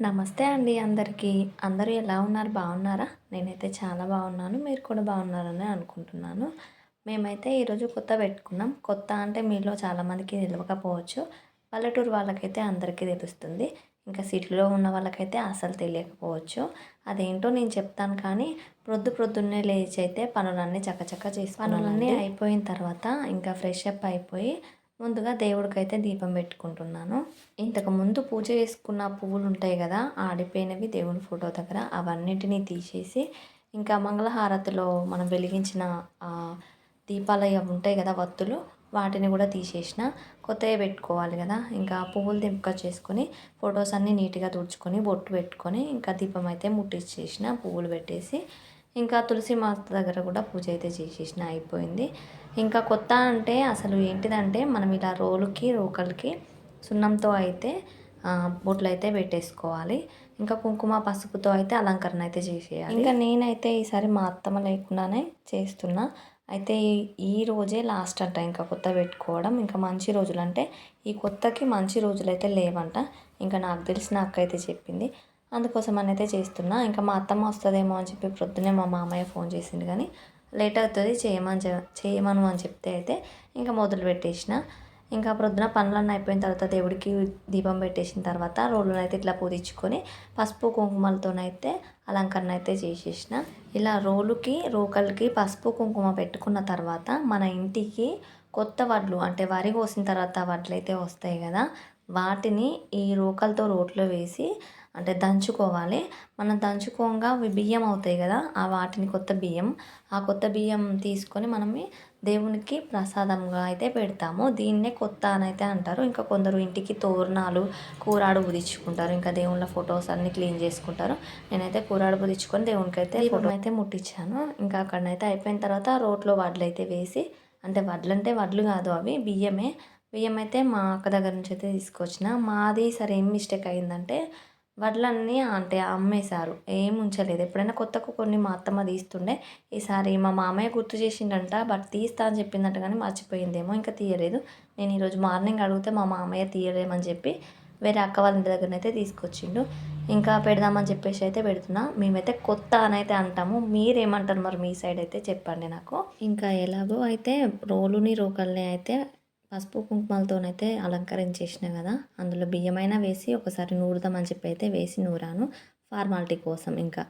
నమస్తే అండి అందరికీ. అందరూ ఎలా ఉన్నారు? బాగున్నారా? నేనైతే చాలా బాగున్నాను. మీరు కూడా బాగున్నారని అనుకుంటున్నాను. మేమైతే ఈరోజు కొత్త పెట్టుకున్నాం. కొత్త అంటే మీలో చాలామందికి తెలియకపోవచ్చు పల్లెటూరు వాళ్ళకైతే అందరికీ తెలుస్తుంది. ఇంకా సిటీలో ఉన్న వాళ్ళకైతే అసలు తెలియకపోవచ్చు. అదేంటో నేను చెప్తాను కానీ ప్రొద్దు ప్రొద్దున్నే లేచి అయితే పనులన్నీ చక్కచక్క చేసి పనులన్నీ అయిపోయిన తర్వాత ఇంకా ఫ్రెష్ అప్ అయిపోయి ముందుగా దేవుడికైతే దీపం పెట్టుకుంటున్నాను. ఇంతకు ముందు పూజ చేసుకున్న పువ్వులు ఉంటాయి కదా ఆడిపోయినవి దేవుని ఫోటో దగ్గర. అవన్నిటినీ తీసేసి ఇంకా మంగళహారతిలో మనం వెలిగించిన దీపాలు అవి ఉంటాయి కదా వత్తులు వాటిని కూడా తీసేసిన కొత్తవి పెట్టుకోవాలి కదా. ఇంకా పువ్వులు దింపక చేసుకొని ఫొటోస్ అన్నీ నీట్గా తుడుచుకొని బొట్టు పెట్టుకొని ఇంకా దీపం అయితే ముట్టించేసిన పువ్వులు పెట్టేసి ఇంకా తులసి మాత దగ్గర కూడా పూజ అయితే చేసేసిన అయిపోయింది. ఇంకా కొత్త అంటే అసలు ఏంటిదంటే మనం ఇలా రోలుకి రోకలకి సున్నంతో అయితే బొట్లు అయితే పెట్టేసుకోవాలి. ఇంకా కుంకుమ పసుపుతో అయితే అలంకరణ అయితే చేసేయాలి. ఇంకా నేనైతే ఈసారి మా అత్తమ్మ లేకుండానే చేస్తున్నా. అయితే ఈ రోజే లాస్ట్ అంట ఇంకా కొత్త పెట్టుకోవడం. ఇంకా మంచి రోజులు అంటే ఈ కొత్తకి మంచి రోజులు అయితే లేవంట. ఇంకా నాకు తెలిసిన అక్క అయితే చెప్పింది. అందుకోసం అని అయితే చేస్తున్నా. ఇంకా మా అత్తమ్మ వస్తుందేమో అని చెప్పి ప్రొద్దునే మా మామయ్య ఫోన్ చేసింది కానీ లేట్ అవుతుంది చేయమని చేయమను అని చెప్తే అయితే ఇంకా మొదలు పెట్టేసిన. ఇంకా ప్రొద్దున పనులన్నీ అయిపోయిన తర్వాత దేవుడికి దీపం పెట్టేసిన తర్వాత రోళ్ళను అయితే ఇట్లా పూజించుకొని పసుపు కుంకుమలతోనైతే అలంకరణ అయితే చేసేసిన. ఇలా రోలుకి రోకలకి పసుపు కుంకుమ పెట్టుకున్న తర్వాత మన ఇంటికి కొత్త వడ్లు అంటే వరి కోసిన తర్వాత వడ్లు అయితే వస్తాయి కదా వాటిని ఈ రోకలతో రోట్లో వేసి అంటే దంచుకోవాలి. మనం దంచుకోగా అవి బియ్యం అవుతాయి కదా ఆ వాటిని కొత్త బియ్యం. ఆ కొత్త బియ్యం తీసుకొని మనం దేవునికి ప్రసాదంగా అయితే పెడతాము. దీన్నే కొత్త అని అయితే అంటారు. ఇంకా కొందరు ఇంటికి తోరణాలు కూరాడు బుదించుకుంటారు ఇంకా దేవుళ్ళ ఫొటోస్ అన్ని క్లీన్ చేసుకుంటారు. నేనైతే కూరాడు బుదించుకొని దేవునికి అయితే ఫోటో అయితే ముట్టించాను ఇంకా అక్కడనైతే అయిపోయిన తర్వాత రోట్లో వడ్లు అయితే వేసి అంటే వడ్లు అంటే వడ్లు కాదు అవి బియ్యమే. బియ్యం అయితే మా అక్క దగ్గర నుంచి అయితే తీసుకొచ్చిన. మాది సరే ఏం మిస్టేక్ అయిందంటే వడ్లన్నీ అంటే అమ్మేశారు. ఏం ఉంచలేదు. ఎప్పుడైనా కొత్తకు కొన్ని మా అత్తమ్మ తీస్తుండే. ఈసారి మా మామయ్య గుర్తు చేసిండంట బట్ తీస్తా అని చెప్పిందంట కానీ మర్చిపోయిందేమో. ఇంకా తీయలేదు. నేను ఈరోజు మార్నింగ్ అడిగితే మా మామయ్య తీయలేమని చెప్పి వేరే అక్క వాళ్ళ ఇంటి దగ్గర అయితే తీసుకొచ్చిండు. ఇంకా పెడదామని చెప్పేసి అయితే పెడుతున్నా. మేమైతే కొత్త అని అయితే అంటాము. మీరేమంటారు మరి మీ సైడ్ అయితే చెప్పండి నాకు. ఇంకా ఎలాగో అయితే రోలుని రోకల్ని అయితే పసుపు కుంకుమలతోనైతే అలంకరించేసిన కదా. అందులో బియ్యమైనా వేసి ఒకసారి నూరుదామని చెప్పి అయితే వేసి నూరాను. ఫార్మాలిటీ కోసం ఇంకా.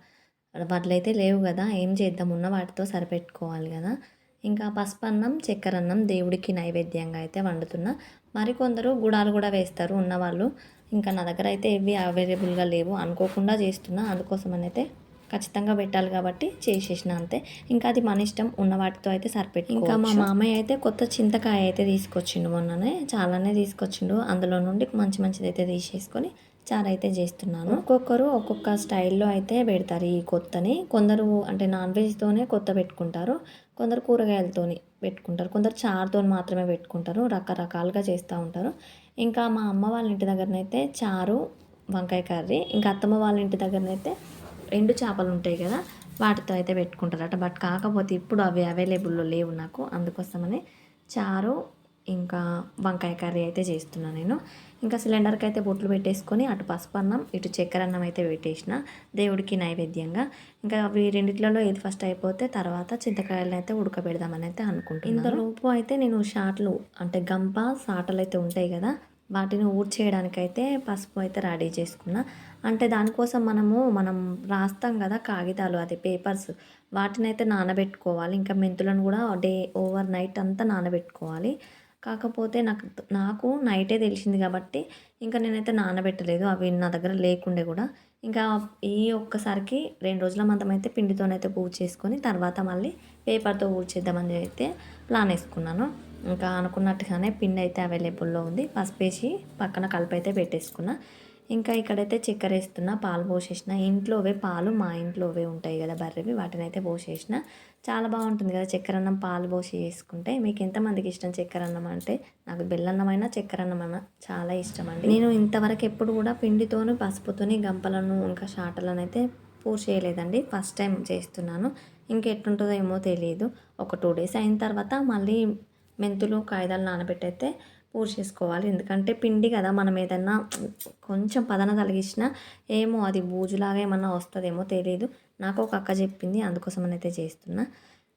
వడ్లయితే లేవు కదా. ఏం చేద్దాం? ఉన్న వాటితో సరిపెట్టుకోవాలి కదా. ఇంకా పసుపు అన్నం చక్కెర అన్నం దేవుడికి నైవేద్యంగా అయితే వండుతున్నా. మరికొందరు గుడాలు కూడా వేస్తారు ఉన్నవాళ్ళు. ఇంకా నా దగ్గర అయితే ఇవి అవైలబుల్గా లేవు. అనుకోకుండా చేస్తున్నా. అందుకోసం అయితే ఖచ్చితంగా పెట్టాలి కాబట్టి చేసేసిన అంతే. ఇంకా అది మన ఇష్టం ఉన్న వాటితో అయితే సరిపెట్టి ఇంకా మా మామయ్య అయితే కొత్త చింతకాయ అయితే తీసుకొచ్చిండు మొన్ననే చాలానే తీసుకొచ్చిండు. అందులో నుండి మంచి మంచిది అయితే తీసేసుకొని చారు అయితే చేస్తున్నాను. ఒక్కొక్కరు ఒక్కొక్క స్టైల్లో అయితే పెడతారు ఈ కొత్తని. కొందరు అంటే నాన్ వెజ్తోనే కొత్త పెట్టుకుంటారు కొందరు కూరగాయలతోని పెట్టుకుంటారు కొందరు చారుతో మాత్రమే పెట్టుకుంటారు రకరకాలుగా చేస్తూ ఉంటారు. ఇంకా మా అమ్మ వాళ్ళ ఇంటి దగ్గరనైతే చారు వంకాయ కర్రీ ఇంకా అత్తమ్మ వాళ్ళ ఇంటి దగ్గరనైతే ఎండు చేపలు ఉంటాయి కదా వాటితో అయితే పెట్టుకుంటారట. బట్ కాకపోతే ఇప్పుడు అవి అవైలబుల్లో లేవు నాకు అందుకోసమని చారు ఇంకా వంకాయ కర్రీ అయితే చేస్తున్నాను నేను. ఇంకా సిలిండర్కి అయితే బొట్లు పెట్టేసుకొని అటు పసుపు అన్నం ఇటు చక్కెర అన్నం అయితే పెట్టేసిన దేవుడికి నైవేద్యంగా. ఇంకా అవి రెండిట్లలో ఏది ఫస్ట్ అయిపోతే తర్వాత చింతకాయలను అయితే ఉడకబెడదామని అయితే అనుకుంటున్నాను. ఇంతలోపు అయితే నేను షాట్లు అంటే గంప సాటలు అయితే ఉంటాయి కదా వాటిని ఊడ్చేయడానికైతే పసుపు అయితే రెడీ చేసుకున్నా. అంటే దానికోసం మనము మనం రాస్తాం కదా కాగితాలు అది పేపర్స్. వాటిని అయితే నానబెట్టుకోవాలి. ఇంకా మెంతులను కూడా డే ఓవర్ నైట్ అంతా నానబెట్టుకోవాలి. కాకపోతే నాకు నాకు నైటే తెలిసింది కాబట్టి ఇంకా నేనైతే నానబెట్టలేదు. అవి నా దగ్గర లేకుండే కూడా. ఇంకా ఈ ఒక్కసారికి రెండు రోజుల మందం అయితే పిండితోనైతే పూజ చేసుకొని తర్వాత మళ్ళీ పేపర్తో చేద్దామని అయితే ప్లాన్ వేసుకున్నాను. ఇంకా అనుకున్నట్టుగానే పిండి అయితే అవైలబుల్లో ఉంది. పసుపు వేసి పక్కన కలిపి అయితే పెట్టేసుకున్నా. ఇంకా ఇక్కడైతే చక్కెర వేస్తున్నా పాలు పోసేసిన. ఇంట్లోవే పాలు మా ఇంట్లోవే ఉంటాయి కదా బర్రెవి వాటిని అయితే పోసేసిన. చాలా బాగుంటుంది కదా చక్కెర అన్నం పాలు పోసి వేసుకుంటే మీకు ఎంతమందికి ఇష్టం చక్కెర అన్నం అంటే? నాకు బెల్లన్నమైనా చక్కెర అన్నమైనా చాలా ఇష్టం అండి నేను ఇంతవరకు ఎప్పుడు కూడా పిండితోని పసుపుతోని గంపలను ఇంకా షాటలను అయితే పూర్తి చేయలేదండి. ఫస్ట్ టైం చేస్తున్నాను. ఇంకెట్టుంటుందో ఏమో తెలియదు ఒక టూ డేస్ అయిన తర్వాత మళ్ళీ మెంతులు కాయదాలు నానబెట్టయితే పూడ్చేసుకోవాలి ఎందుకంటే పిండి కదా మనం ఏదన్నా కొంచెం పదన తలిగించినా ఏమో అది బూజులాగా ఏమన్నా వస్తుందేమో తెలియదు నాకు ఒక అక్క చెప్పింది అందుకోసమని అయితే చేస్తున్నా.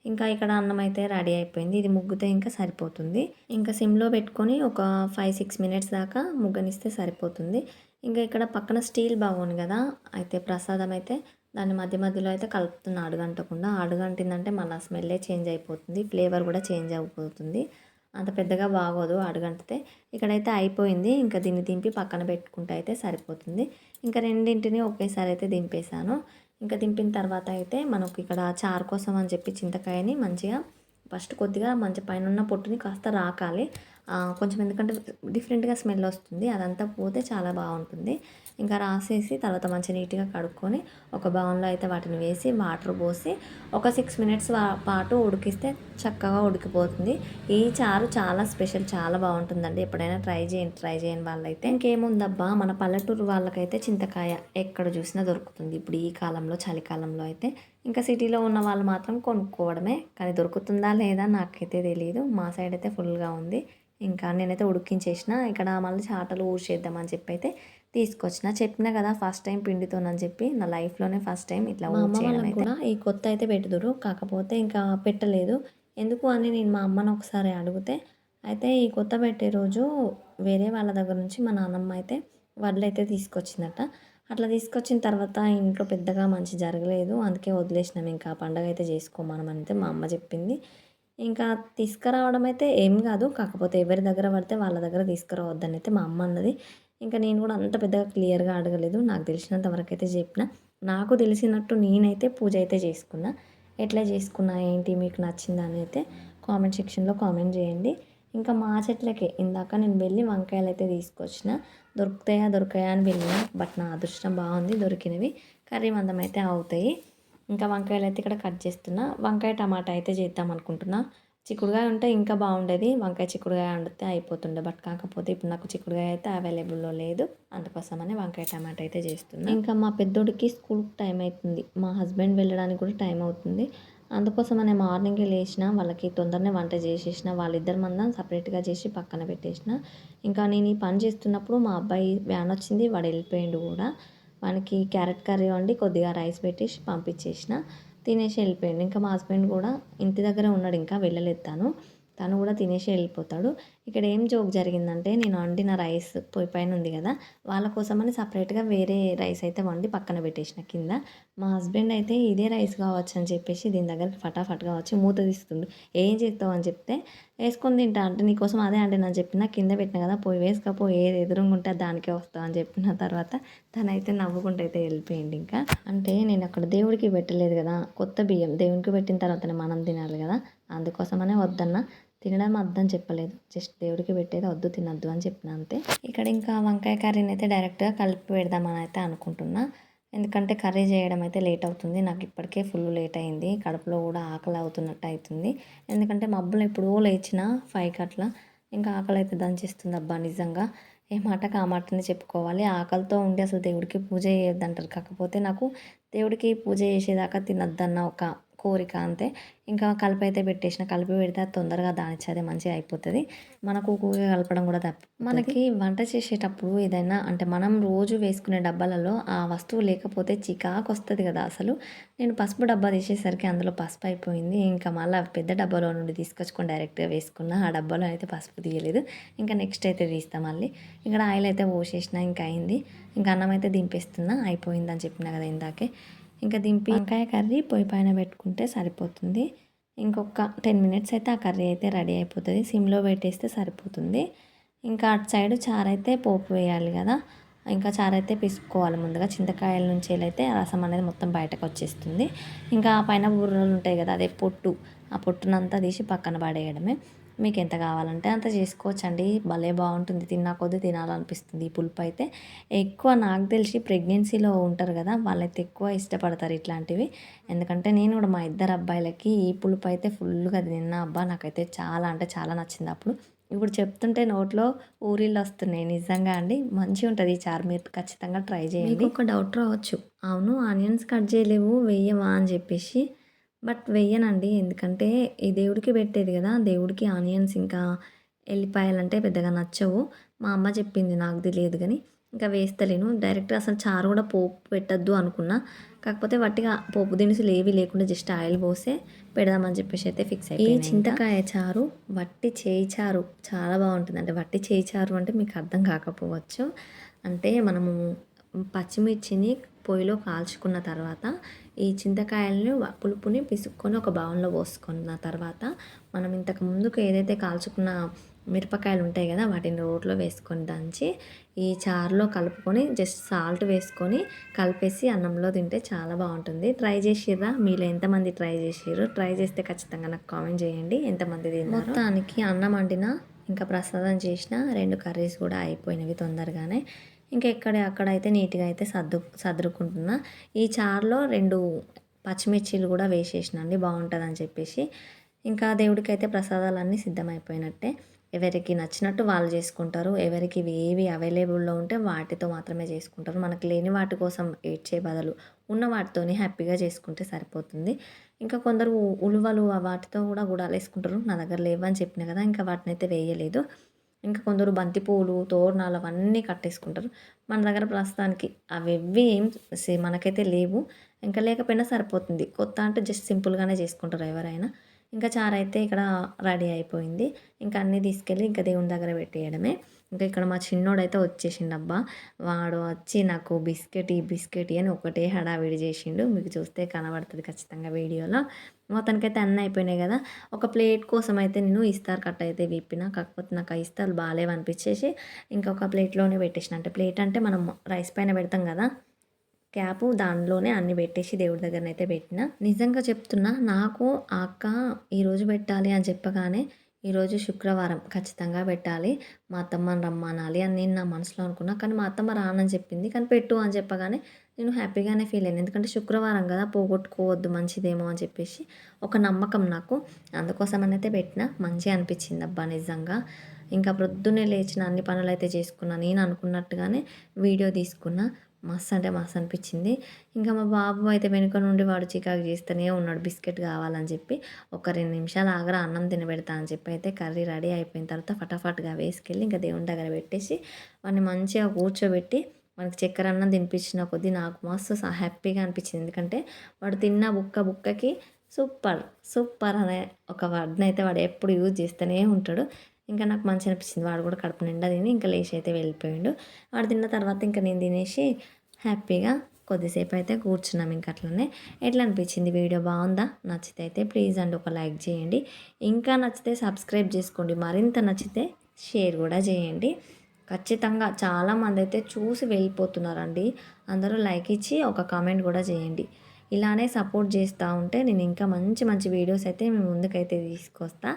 ఇంకా ఇక్కడ అన్నం అయితే రెడీ అయిపోయింది. ఇది ముగ్గుతే ఇంకా సరిపోతుంది. ఇంకా సిమ్లో పెట్టుకొని ఒక ఫైవ్ సిక్స్ మినిట్స్ దాకా ముగ్గనిస్తే సరిపోతుంది. ఇంకా ఇక్కడ పక్కన స్టీల్ బాగుంది కదా అయితే ప్రసాదం అయితే దాన్ని మధ్య మధ్యలో అయితే కలుపుతున్న అడుగంటకుండా అడుగంటిందంటే మళ్ళీ స్మెల్లే చేంజ్ అయిపోతుంది ఫ్లేవర్ కూడా చేంజ్ అయిపోతుంది. అంత పెద్దగా బాగోదు అడుగంటితే. ఇక్కడైతే అయిపోయింది. ఇంకా దీన్ని దింపి పక్కన పెట్టుకుంటే అయితే సరిపోతుంది. ఇంకా రెండింటిని ఒకేసారి అయితే దింపేశాను. ఇంకా దింపిన తర్వాత అయితే మనకు ఇక్కడ చారు కోసం అని చెప్పి చింతకాయని మంచిగా ఫస్ట్ కొద్దిగా మంచి పైన ఉన్న పొట్టుని కాస్త రాకాలి. కొంచెం ఎందుకంటే డిఫరెంట్గా స్మెల్ వస్తుంది. అదంతా పోతే చాలా బాగుంటుంది. ఇంకా రాసేసి తర్వాత మంచి నీట్గా కడుక్కొని ఒక బౌన్లో అయితే వాటిని వేసి వాటర్ పోసి ఒక సిక్స్ మినిట్స్ పాటు ఉడికిస్తే చక్కగా ఉడికిపోతుంది. ఈ చారు చాలా స్పెషల్ చాలా బాగుంటుందండి. ఎప్పుడైనా ట్రై చేయండి ట్రై చేయని వాళ్ళైతే. ఇంకేముందబ్బా మన పల్లెటూరు వాళ్ళకైతే చింతకాయ ఎక్కడ చూసినా దొరుకుతుంది. ఇప్పుడు ఈ కాలంలో చలికాలంలో అయితే ఇంకా సిటీలో ఉన్న వాళ్ళు మాత్రం కొనుక్కోవడమే. కానీ దొరుకుతుందా లేదా నాకైతే తెలియదు మా సైడ్ అయితే ఫుల్గా ఉంది. ఇంకా నేనైతే ఉడికించేసిన. ఇక్కడ మళ్ళీ చాటలు ఊడ్చేద్దామని చెప్పి అయితే తీసుకొచ్చిన. చెప్పిన కదా ఫస్ట్ టైం పిండితోనని చెప్పి నా లైఫ్లోనే ఫస్ట్ టైం ఇట్లా కూడా ఈ కొత్త అయితే పెట్టుదురు కాకపోతే ఇంకా పెట్టలేదు. ఎందుకు అని నేను మా అమ్మని ఒకసారి అడిగితే అయితే ఈ కొత్త పెట్టే రోజు వేరే వాళ్ళ దగ్గర నుంచి మా నాన్నమ్మ అయితే వడ్లు అయితే తీసుకొచ్చిందట. అట్లా తీసుకొచ్చిన తర్వాత ఇంట్లో పెద్దగా మంచి జరగలేదు. అందుకే వదిలేసినాం. ఇంకా పండగ అయితే చేసుకోమని అయితే మా అమ్మ చెప్పింది. ఇంకా తీసుకురావడం అయితే ఏం కాదు. కాకపోతే ఎవరి దగ్గర పడితే వాళ్ళ దగ్గర తీసుకురావద్దని అయితే మా అమ్మ అన్నది. ఇంకా నేను కూడా అంత పెద్దగా క్లియర్గా అడగలేదు. నాకు తెలిసినంత వరకు అయితే చెప్పిన. నాకు తెలిసినట్టు నేనైతే పూజ అయితే చేసుకున్నా. ఎట్లా చేసుకున్నా ఏంటి మీకు నచ్చిందా అని అయితే కామెంట్ సెక్షన్లో కామెంట్ చేయండి. ఇంకా మా చెట్లకే ఇందాక నేను వెళ్ళి వంకాయలు అయితే తీసుకొచ్చిన. దొరుకుతాయా దొరికాయా అని వెళ్ళిన బట్ నా అదృష్టం బాగుంది దొరికినవి. కర్రీ మందం అయితే అవుతాయి. ఇంకా వంకాయలు అయితే ఇక్కడ కట్ చేస్తున్నా. వంకాయ టమాటా అయితే చేద్దాం అనుకుంటున్నా. చిక్కుడుగాయ ఉంటే ఇంకా బాగుండేది. వంకాయ చిక్కుడుగాయ వండితే అయిపోతుండే. బట్ కాకపోతే ఇప్పుడు నాకు చిక్కుడుగాయ అయితే అవైలబుల్లో లేదు. అందుకోసమని వంకాయ టమాటా అయితే చేస్తున్నాను ఇంకా మా పెద్దోడికి స్కూల్ టైం అవుతుంది మా హస్బెండ్ వెళ్ళడానికి కూడా టైం అవుతుంది. అందుకోసమనే మార్నింగే లేచిన వాళ్ళకి తొందరనే వంట చేసేసిన వాళ్ళిద్దరి మందం సపరేట్గా చేసి పక్కన పెట్టేసిన. ఇంకా నేను ఈ పని చేస్తున్నప్పుడు మా అబ్బాయి వ్యాన్ వచ్చింది. వాడు వెళ్ళిపోయిండు కూడా. మనకి క్యారెట్ కర్రీ వండి కొద్దిగా రైస్ పెట్టేసి పంపించేసిన. తినేసి వెళ్ళిపోయాడు. ఇంకా మా హస్బెండ్ కూడా ఇంటి దగ్గర ఉన్నాడు. ఇంకా వెళ్ళలేదు తను. తను కూడా తినేసి వెళ్ళిపోతాడు. ఇక్కడ ఏం జోక్ జరిగిందంటే నేను వండిన రైస్ పొయ్యి పైన ఉంది కదా వాళ్ళ కోసమని సపరేట్గా వేరే రైస్ అయితే వండి పక్కన పెట్టేసిన కింద. మా హస్బెండ్ అయితే ఇదే రైస్ కావచ్చు అని చెప్పేసి దీని దగ్గరికి ఫటాఫట్గా వచ్చి మూత తీస్తుండు. ఏం చేస్తావు? అని చెప్తే వేసుకొని తింటా అంటే నీకోసం అదే అంటే నేను చెప్పిన. కింద పెట్టిన కదా పోయి వేసుకపో ఏది ఎదురుగా ఉంటే దానికే వస్తావు అని చెప్పిన తర్వాత తనైతే నవ్వుకుంటూ అయితే వెళ్ళిపోయింది ఇంకా. అంటే నేను అక్కడ దేవుడికి పెట్టలేదు కదా కొత్త బియ్యం. దేవునికి పెట్టిన తర్వాతనే మనం తినాలి కదా అందుకోసమనే వద్దన్నా. తినడం అర్థం చెప్పలేదు. జస్ట్ దేవుడికి పెట్టేది వద్దు తినద్దు అని చెప్పిన అంతే. ఇక్కడ ఇంకా వంకాయ కర్రీని అయితే డైరెక్ట్గా కలిపి పెడదామని అయితే అనుకుంటున్నా. ఎందుకంటే కర్రీ చేయడం అయితే లేట్ అవుతుంది. నాకు ఇప్పటికే ఫుల్ లేట్ అయింది. కడుపులో కూడా ఆకలి అవుతున్నట్టు అవుతుంది. ఎందుకంటే మబ్బులు ఎప్పుడో లేచిన ఫైవ్కి అట్లా ఇంకా ఆకలి అయితే దంచేస్తుంది అబ్బా నిజంగా. ఏ మాటకు ఆ మాటనే చెప్పుకోవాలి. ఆకలితో ఉండి అసలు దేవుడికి పూజ చేయొద్దంటారు. కాకపోతే నాకు దేవుడికి పూజ చేసేదాకా తినొద్దన్న ఒక కోరిక అంతే. ఇంకా కలిపి అయితే పెట్టేసిన కలిపి పెడితే అది తొందరగా దానిచ్చి మంచిగా అయిపోతుంది. మనకు ఉక్కుగా కలపడం కూడా తప్ప. మనకి వంట చేసేటప్పుడు ఏదైనా అంటే మనం రోజు వేసుకునే డబ్బాలలో ఆ వస్తువు లేకపోతే చికాకు వస్తుంది కదా అసలు. నేను పసుపు డబ్బా తీసేసరికి అందులో పసుపు అయిపోయింది. ఇంకా మళ్ళీ పెద్ద డబ్బాలో నుండి తీసుకొచ్చుకొని డైరెక్ట్గా వేసుకున్న ఆ డబ్బాలో అయితే పసుపు తీయలేదు. ఇంకా నెక్స్ట్ అయితే తీస్తాం మళ్ళీ. ఇక్కడ ఆయిల్ అయితే పోసేసిన ఇంకా అయింది. ఇంకా అన్నం అయితే దింపేస్తున్నా అయిపోయిందని చెప్పిన కదా ఇందాకే. ఇంకా దింపి వంకాయ కర్రీ పొయ్యి పైన పెట్టుకుంటే సరిపోతుంది. ఇంకొక టెన్ మినిట్స్ అయితే ఆ కర్రీ అయితే రెడీ అయిపోతుంది. సిమ్లో పెట్టేస్తే సరిపోతుంది. ఇంకా అటు సైడ్ చారు అయితే పోపు వేయాలి కదా. ఇంకా చారు అయితే పిసుకోవాలి ముందుగా. చింతకాయల నుంచి అయితే రసం అనేది మొత్తం బయటకు వచ్చేస్తుంది. ఇంకా పైన బుర్రలు ఉంటాయి కదా అదే పొట్టు. ఆ పొట్టునంతా తీసి పక్కన పడేయడమే. మీకు ఎంత కావాలంటే అంత చేసుకోవచ్చండి. భలే బాగుంటుంది. తిన్నా కొద్దీ తినాలనిపిస్తుంది ఈ పులుపు అయితే. ఎక్కువ నాకు తెలిసి ప్రెగ్నెన్సీలో ఉంటారు కదా వాళ్ళైతే ఎక్కువ ఇష్టపడతారు ఇట్లాంటివి. ఎందుకంటే నేను కూడా మా ఇద్దరు అబ్బాయిలకి ఈ పులుపు అయితే ఫుల్గా తిన్న. అబ్బా నాకైతే చాలా అంటే చాలా నచ్చింది అప్పుడు. ఇప్పుడు చెప్తుంటే నోట్లో ఊరిళ్ళు వస్తున్నాయి. నిజంగా అండి మంచిగా ఉంటుంది ఈ చారు. మీరు ఖచ్చితంగా ట్రై చేయండి. ఒక డౌట్ రావచ్చు. అవును ఆనియన్స్ కట్ చేయలేవు వేయవా అని చెప్పేసి. బట్ వెయ్యనండి. ఎందుకంటే ఈ దేవుడికి పెట్టేది కదా దేవుడికి ఆనియన్స్ ఇంకా ఎల్లిపాయలు అంటే పెద్దగా నచ్చవు. మా అమ్మ చెప్పింది నాకు తెలియదు కానీ ఇంకా వేస్తలేను. డైరెక్ట్ అసలు చారు కూడా పోపు పెట్టద్దు అనుకున్నా. కాకపోతే వట్టిగా పోపు దినుసులు ఏవి లేకుండా జస్ట్ ఆయిల్ పోసే పెడదామని చెప్పేసి అయితే ఫిక్స్ అయ్యి ఈ చింతకాయ చారు వట్టి చేయి చారు చాలా బాగుంటుంది. అంటే వట్టి చేయి చారు అంటే మీకు అర్థం కాకపోవచ్చు. అంటే మనము పచ్చిమిర్చిని పొయ్యిలో కాల్చుకున్న తర్వాత ఈ చింతకాయలని పులుపుని పిసుక్కొని ఒక బౌన్లో పోసుకున్న తర్వాత మనం ఇంతకు ముందుకు ఏదైతే కాల్చుకున్న మిరపకాయలు ఉంటాయి కదా వాటిని రోట్లో వేసుకొని దంచి ఈ చారులో కలుపుకొని జస్ట్ సాల్ట్ వేసుకొని కలిపేసి అన్నంలో తింటే చాలా బాగుంటుంది. ట్రై చేసిర్రా? మీరు ఎంతమంది ట్రై చేసిర్రు? ట్రై చేస్తే ఖచ్చితంగా నాకు కామెంట్ చేయండి. ఎంతమంది తిన్నారు? మొత్తానికి అన్నం వండిన ఇంకా ప్రసాదం చేసిన రెండు కర్రీస్ కూడా అయిపోయినవి తొందరగానే. ఇంకా ఎక్కడ అక్కడ అయితే నీట్గా అయితే సర్దు సర్దుకుంటున్నా. ఈ చారులో రెండు పచ్చిమిర్చీలు కూడా వేసేసినండి బాగుంటుందని చెప్పేసి. ఇంకా దేవుడికి అయితే ప్రసాదాలన్నీ సిద్ధమైపోయినట్టే. ఎవరికి నచ్చినట్టు వాళ్ళు చేసుకుంటారు. ఎవరికి ఏవి అవైలబుల్లో ఉంటే వాటితో మాత్రమే చేసుకుంటారు. మనకు లేని వాటి కోసం ఏడ్చే బదులు ఉన్న వాటితోనే హ్యాపీగా చేసుకుంటే సరిపోతుంది. ఇంకా కొందరు ఉలువలు వాటితో కూడా గుడాలు వేసుకుంటారు నా దగ్గర లేవని చెప్పిన కదా ఇంకా వాటిని అయితే వేయలేదు. ఇంకా కొందరు బంతిపూలు తోరణాలు అవన్నీ కట్టేసుకుంటారు. మన దగ్గర ప్రస్తుతానికి అవి ఏం మనకైతే లేవు. ఇంకా లేకపోయినా సరిపోతుంది. కొత్త అంటే జస్ట్ సింపుల్గానే చేసుకుంటారు ఎవరైనా. ఇంకా చారు అయితే ఇక్కడ రెడీ అయిపోయింది. ఇంకా అన్నీ తీసుకెళ్ళి ఇంకా దేవుని దగ్గర పెట్టేయడమే. ఇంకా ఇక్కడ మా చిన్నోడైతే వచ్చేసిండు అబ్బా వాడు వచ్చి నాకు బిస్కెట్ ఈ బిస్కెట్ అని ఒకటే హడావిడి చేసిండు. మీకు చూస్తే కనబడుతుంది ఖచ్చితంగా వీడియోలో. మొత్తానికైతే అన్నీ అయిపోయినాయి కదా. ఒక ప్లేట్ కోసం అయితే నేను ఇస్తారు కట్ అయితే విప్పిన. కాకపోతే నాకు ఆ ఇస్తాలు బాగాలేవు అనిపించేసి ఇంకొక ప్లేట్లోనే పెట్టేసిన. అంటే ప్లేట్ అంటే మనం రైస్ పైన పెడతాం కదా. క్యాప్ దానిలోనే అన్ని పెట్టేసి దేవుడి దగ్గరనైతే పెట్టిన. నిజంగా చెప్తున్నా నాకు ఆ అక్క ఈరోజు పెట్టాలి అని చెప్పగానే ఈరోజు శుక్రవారం ఖచ్చితంగా పెట్టాలి. మా అత్తమ్మని రమ్మనాలి అని నేను నా మనసులో అనుకున్నా. కానీ మా అత్తమ్మ రానని చెప్పింది. కానీ పెట్టు అని చెప్పగానే నేను హ్యాపీగానే ఫీల్ అయ్యాను. ఎందుకంటే శుక్రవారం కదా పోగొట్టుకోవద్దు మంచిదేమో అని చెప్పేసి ఒక నమ్మకం నాకు. అందుకోసం అయితే పెట్టిన. మంచిగా అనిపించింది అబ్బా నిజంగా. ఇంకా ప్రొద్దునే లేచిన అన్ని పనులు అయితే చేసుకున్నా. నేను అనుకున్నట్టుగానే వీడియో తీసుకున్నా. మస్తు అంటే మస్తు అనిపించింది. ఇంకా మా బాబు అయితే వెనుక నుండి వాడు చికాకు చేస్తూనే ఉన్నాడు. బిస్కెట్ కావాలని చెప్పి ఒక రెండు నిమిషాలు ఆగరా అన్నం తినబెడతా అని చెప్పి అయితే కర్రీ రెడీ అయిపోయిన తర్వాత ఫటాఫట్గా వేసుకెళ్ళి ఇంకా దేవుని దగ్గర పెట్టేసి వాడిని మంచిగా కూర్చోబెట్టి మనకి చక్కెర అన్నం తినిపించిన కొద్దీ నాకు మస్తు హ్యాపీగా అనిపించింది. ఎందుకంటే వాడు తిన్న బుక్క బుక్కకి సూపర్ సూపర్ అనే ఒక వర్డ్ని అయితే వాడు ఎప్పుడు యూజ్ చేస్తూనే ఉంటాడు. ఇంకా నాకు మంచి అనిపించింది. వాడు కూడా కడుపు నిండా తిని ఇంకా లేచి అయితే వెళ్ళిపోయాడు. వాడు తిన్న తర్వాత ఇంకా నేను తినేసి హ్యాపీగా కొద్దిసేపు అయితే కూర్చున్నాం ఇంక అట్లనే. ఎట్లా అనిపించింది? వీడియో బాగుందా? నచ్చితే అయితే ప్లీజ్ అండి ఒక లైక్ చేయండి. ఇంకా నచ్చితే సబ్స్క్రైబ్ చేసుకోండి. మరింత నచ్చితే షేర్ కూడా చేయండి. ఖచ్చితంగా చాలామంది అయితే చూసి వెళ్ళిపోతున్నారండి. అందరూ లైక్ ఇచ్చి ఒక కామెంట్ కూడా చేయండి. ఇలానే సపోర్ట్ చేస్తూ ఉంటే నేను ఇంకా మంచి మంచి వీడియోస్ అయితే మేము ముందుకైతే తీసుకొస్తా.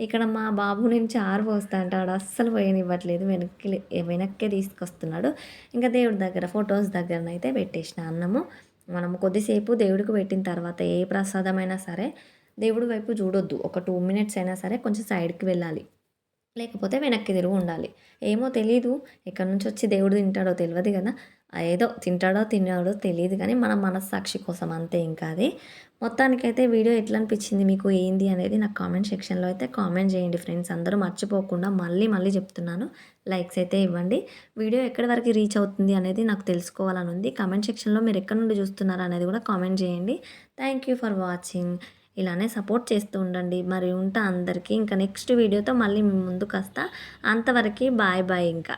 ఇక్కడ మా బాబు నుంచి ఆరు పోస్తా అంటాడు అస్సలు పోయనివ్వట్లేదు. వెనక్కి వెనక్కే తీసుకొస్తున్నాడు. ఇంకా దేవుడి దగ్గర ఫొటోస్ దగ్గరనైతే పెట్టేసిన అన్నము. మనము కొద్దిసేపు దేవుడికి పెట్టిన తర్వాత ఏ ప్రసాదమైనా సరే దేవుడి వైపు చూడొద్దు. ఒక టూ మినిట్స్ అయినా సరే కొంచెం సైడ్కి వెళ్ళాలి. లేకపోతే వెనక్కి తిరుగు ఉండాలి. ఏమో తెలీదు ఎక్కడి నుంచి వచ్చి దేవుడు తింటాడో తెలియదు కదా. ఏదో తింటాడో తిన్నాడో తెలియదు కానీ మన మనస్సాక్షి కోసం అంతే ఇంకా అది మొత్తానికైతే వీడియో ఎట్లా అనిపించింది మీకు ఏంది అనేది నాకు కామెంట్ సెక్షన్లో అయితే కామెంట్ చేయండి ఫ్రెండ్స్. అందరూ మర్చిపోకుండా మళ్ళీ మళ్ళీ చెప్తున్నాను. లైక్స్ అయితే ఇవ్వండి. వీడియో ఎక్కడి వరకు రీచ్ అవుతుంది అనేది నాకు తెలుసుకోవాలని ఉంది. కామెంట్ సెక్షన్లో మీరు ఎక్కడి నుండి చూస్తున్నారు అనేది కూడా కామెంట్ చేయండి. Thank you for watching. ఇలానే సపోర్ట్ చేస్తూ ఉండండి. మరి ఉంటా అందరికీ. ఇంకా నెక్స్ట్ వీడియోతో మళ్ళీ మీ ముందుకు వస్తా. అంతవరకు బాయ్ బాయ్ ఇంకా.